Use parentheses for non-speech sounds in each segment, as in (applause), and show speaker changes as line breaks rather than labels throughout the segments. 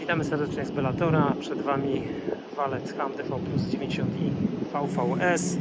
Witamy serdecznie z Bellatora. Przed Wami walec Ham DV Plus 90i VVS,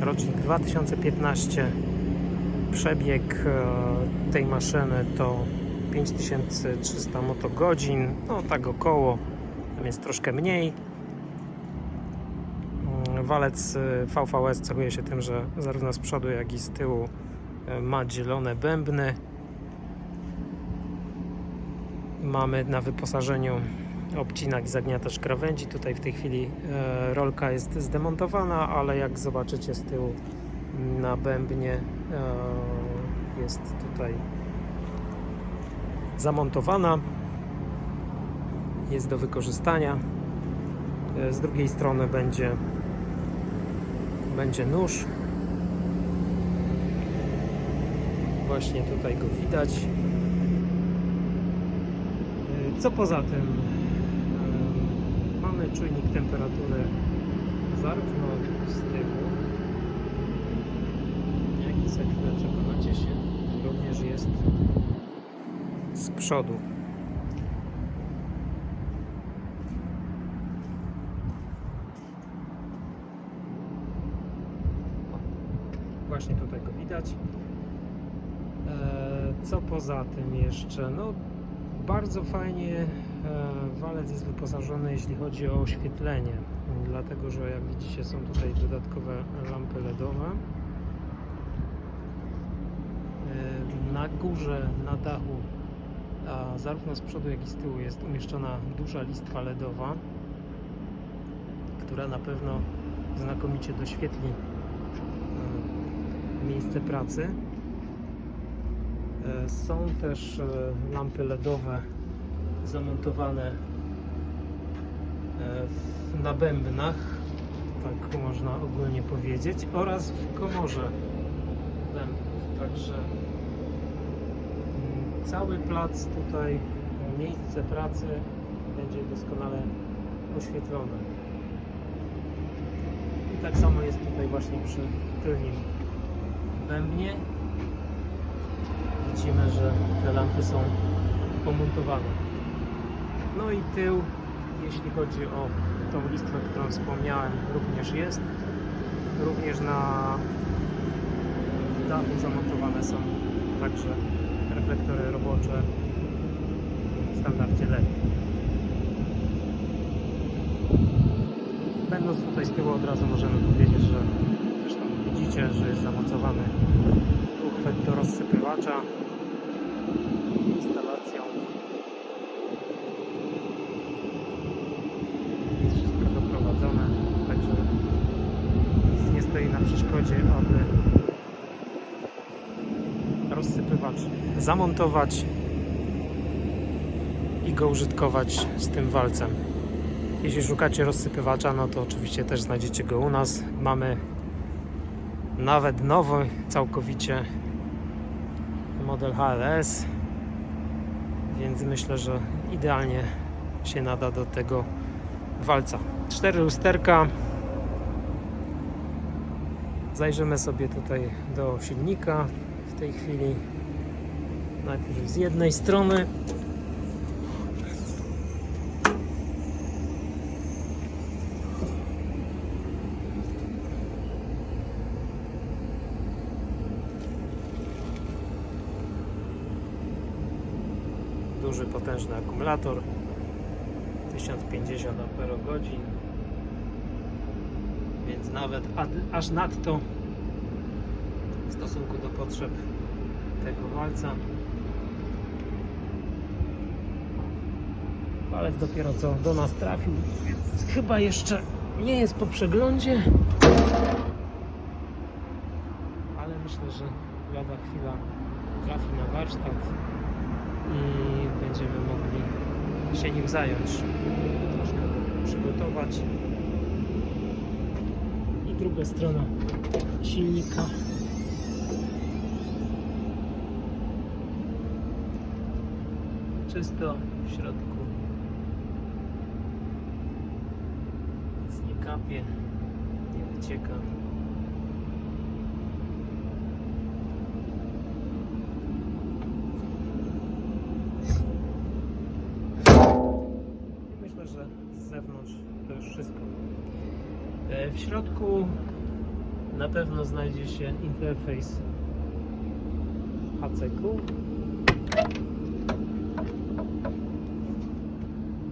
rocznik 2015. Przebieg e, tej maszyny to 5300 motogodzin, no tak około, tam jest troszkę mniej. Mm, Walec e, VVS cechuje się tym, że zarówno z przodu, jak i z tyłu e, ma zielone bębny. Mamy na wyposażeniu obcinak zagniatacz krawędzi. Tutaj w tej chwili e, rolka jest zdemontowana, ale jak zobaczycie z tyłu na bębnie e, jest tutaj zamontowana. Jest do wykorzystania. E, z drugiej strony będzie będzie nóż. Właśnie tutaj go widać. Co poza tym? Czujnik temperatury zarówno z tyłu, jak i za chwilę przekonacie się, również jest z przodu. Właśnie tutaj go widać. E, Co poza tym jeszcze? No, bardzo fajnie walec jest wyposażony, jeśli chodzi o oświetlenie, dlatego że jak widzicie są tutaj dodatkowe lampy LEDowe. E, Na górze, na dachu, a zarówno z przodu, jak i z tyłu jest umieszczona duża listwa LEDowa, która na pewno znakomicie doświetli e, miejsce pracy. E, Są też e, lampy LEDowe zamontowane e, na bębnach, tak można ogólnie powiedzieć, oraz w komorze bębnów. Także mm, cały plac tutaj, miejsce pracy będzie doskonale oświetlone. I tak samo jest tutaj właśnie przy tylnym bębnie widzimy, że te lampy są pomontowane. No i tył, jeśli chodzi o tą listwę, którą wspomniałem, również jest. Również na dachu zamontowane są także reflektory robocze w standardzie LED. Będąc tutaj z tyłu od razu możemy powiedzieć, że zresztą widzicie, że jest zamocowany uchwyt do rozsypywacza instalacją jest wszystko doprowadzone także nic nie stoi na przeszkodzie aby rozsypywacz zamontować i go użytkować z tym walcem jeśli szukacie rozsypywacza no to oczywiście też znajdziecie go u nas mamy nawet nowy całkowicie model HLS więc myślę, że idealnie się nada do tego walca. Cztery lusterka. Zajrzymy sobie tutaj do silnika w tej chwili. Najpierw z jednej strony. duży, potężny akumulator. 1050 Ah więc nawet aż nadto w stosunku do potrzeb tego walca walec dopiero co do nas trafił więc chyba jeszcze nie jest po przeglądzie ale myślę, że lada chwila trafi na warsztat i będziemy mogli się nim zająć, troszkę go przygotować. I druga strona silnika. Czysto w środku. Nic nie wycieka. myślę, że z zewnątrz to już wszystko. E, W środku na pewno znajdzie się interfejs HCQ.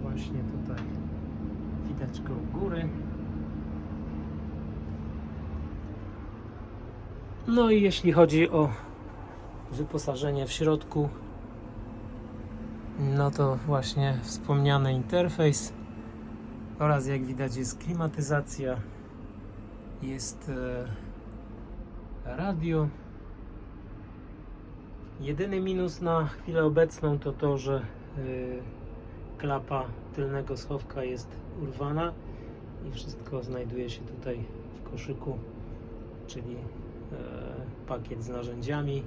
Właśnie tutaj widać go u góry. No i jeśli chodzi o wyposażenie w środku, no to właśnie wspomniany interfejs oraz jak widać jest klimatyzacja, jest e, radio. Jedyny minus na chwilę obecną to to, że e, klapa tylnego schowka jest urwana i wszystko znajduje się tutaj w koszyku, czyli pakiet z narzędziami,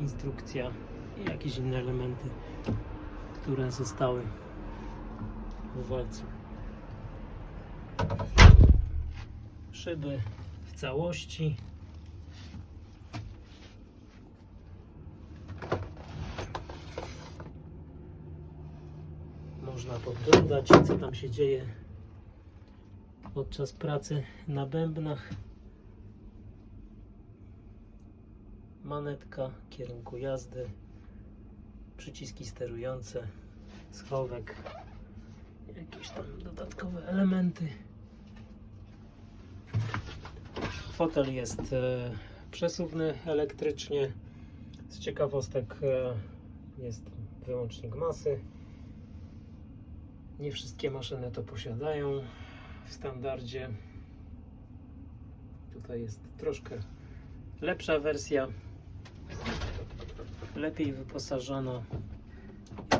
instrukcja i jakieś inne elementy, które zostały w walcu. Szyby w całości. Można podglądać, co tam się dzieje podczas pracy na bębnach. Manetka kierunku jazdy, przyciski sterujące, schowek, jakieś tam dodatkowe elementy. Fotel jest e, przesuwny elektrycznie. Z ciekawostek e, jest wyłącznik masy. Nie wszystkie maszyny to posiadają w standardzie. Tutaj jest troszkę lepsza wersja, lepiej wyposażona.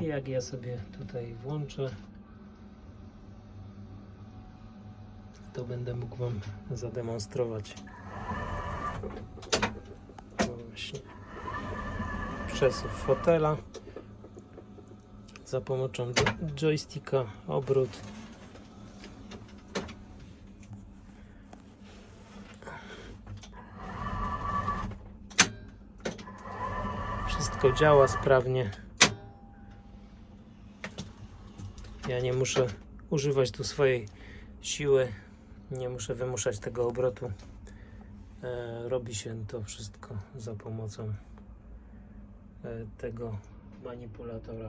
I jak ja sobie tutaj włączę, to będę mógł Wam zademonstrować. Właśnie. Przesuw fotela za pomocą jo- joysticka, obrót. Wszystko działa sprawnie. Ja nie muszę używać tu swojej siły, nie muszę wymuszać tego obrotu. E, robi się to wszystko za pomocą e, tego manipulatora.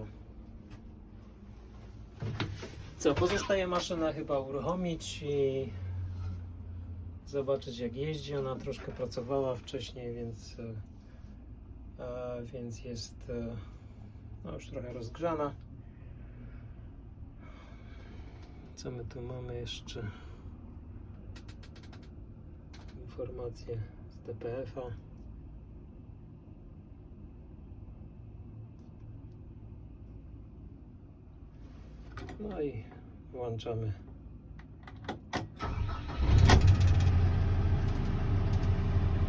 Co, pozostaje maszyna chyba uruchomić i zobaczyć jak jeździ. Ona troszkę pracowała wcześniej, więc, e, więc jest e, no już trochę rozgrzana. Co my tu mamy jeszcze? Informacje z DPF-a. No i włączamy.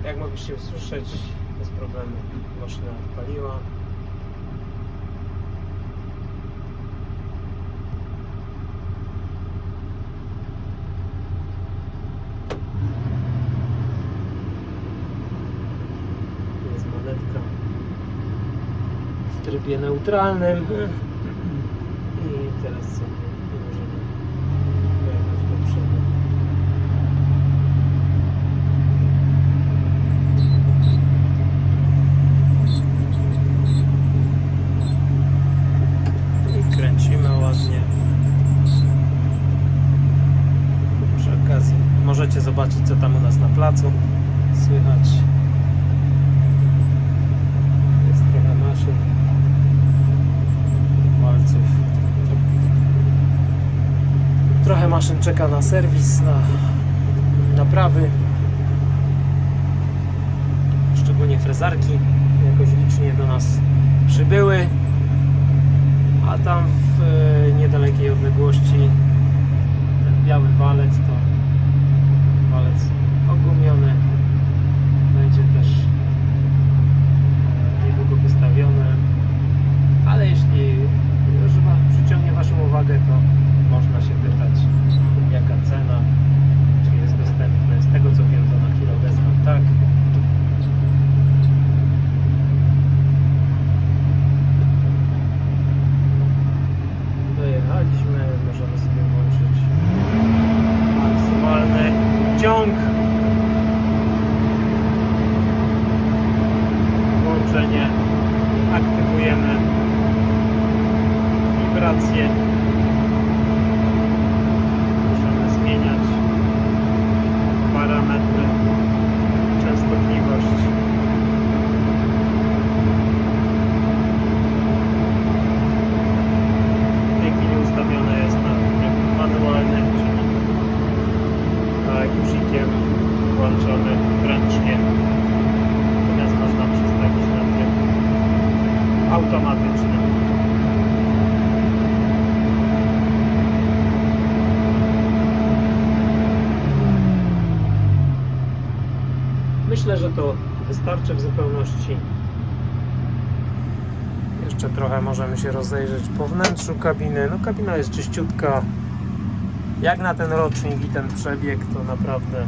Jak mogliście usłyszeć, bez problemu maszyna paliła. Jest monetka w trybie neutralnym. (clears throat) I teraz sobie możemy pojechać do przodu. I kręcimy ładnie. Przy okazji możecie zobaczyć co tam u nas na placu słychać. Jest trochę maszyn walców. Trochę maszyn czeka na serwis, na naprawy. Szczególnie frezarki jakoś licznie do nas przybyły. A tam w e, niedalekiej odległości ten biały walec to walec ogumiony. Będzie też e, niedługo wystawiony. Ale jeśli już Wam przyciągnie Waszą uwagę, to można się pytać, jaka cena, czy jest dostępne. Z tego co wiem, to na chwilę obecną tak. Dojechaliśmy, możemy sobie stację. Możemy zmieniać parametry, częstotliwość. W tej chwili ustawione jest na tryb manualny, czyli a guzikiem włączony ręcznie. Natomiast można przestawić na tryb automatyczny. Myślę, że to wystarczy w zupełności. Jeszcze trochę możemy się rozejrzeć po wnętrzu kabiny. No kabina jest czyściutka. Jak na ten rocznik i ten przebieg, to naprawdę e,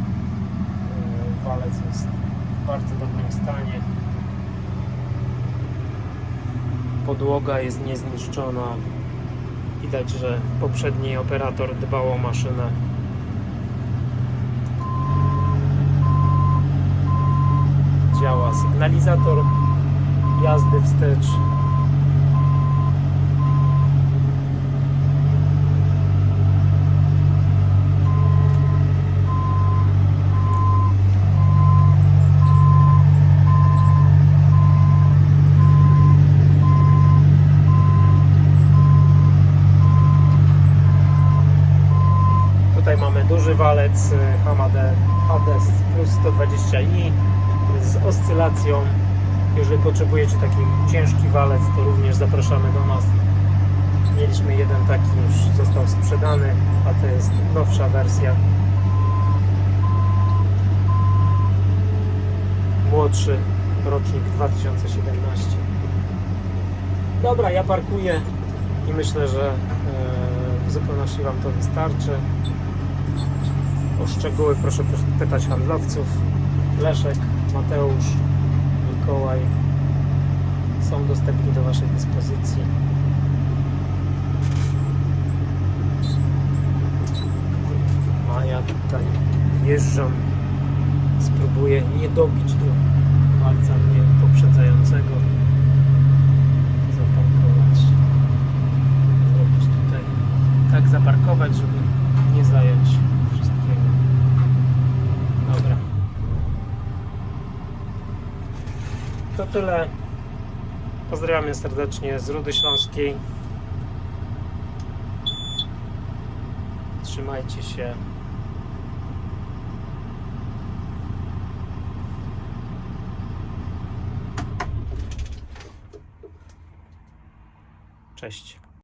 walec jest w bardzo dobrym stanie. Podłoga jest niezniszczona. Widać, że poprzedni operator dbał o maszynę. Działa sygnalizator jazdy wstecz. Tutaj mamy duży walec y, Hamade Hades plus 120i z oscylacją. Jeżeli potrzebujecie taki ciężki walec, to również zapraszamy do nas. Mieliśmy jeden taki, już został sprzedany, a to jest nowsza wersja. Młodszy rocznik 2017. Dobra, ja parkuję i myślę, że e, w zupełności Wam to wystarczy. O szczegóły proszę pytać handlowców. Leszek, Mateusz, Mikołaj są dostępni do Waszej dyspozycji. A ja tutaj wjeżdżam. Spróbuję nie dobić do walca mnie poprzedzającego. Zaparkować. Zrobić tutaj tak zaparkować, żeby nie zająć wszystkiego. Dobra. To tyle. Pozdrawiamy serdecznie z Rudy Śląskiej. Trzymajcie się. Cześć.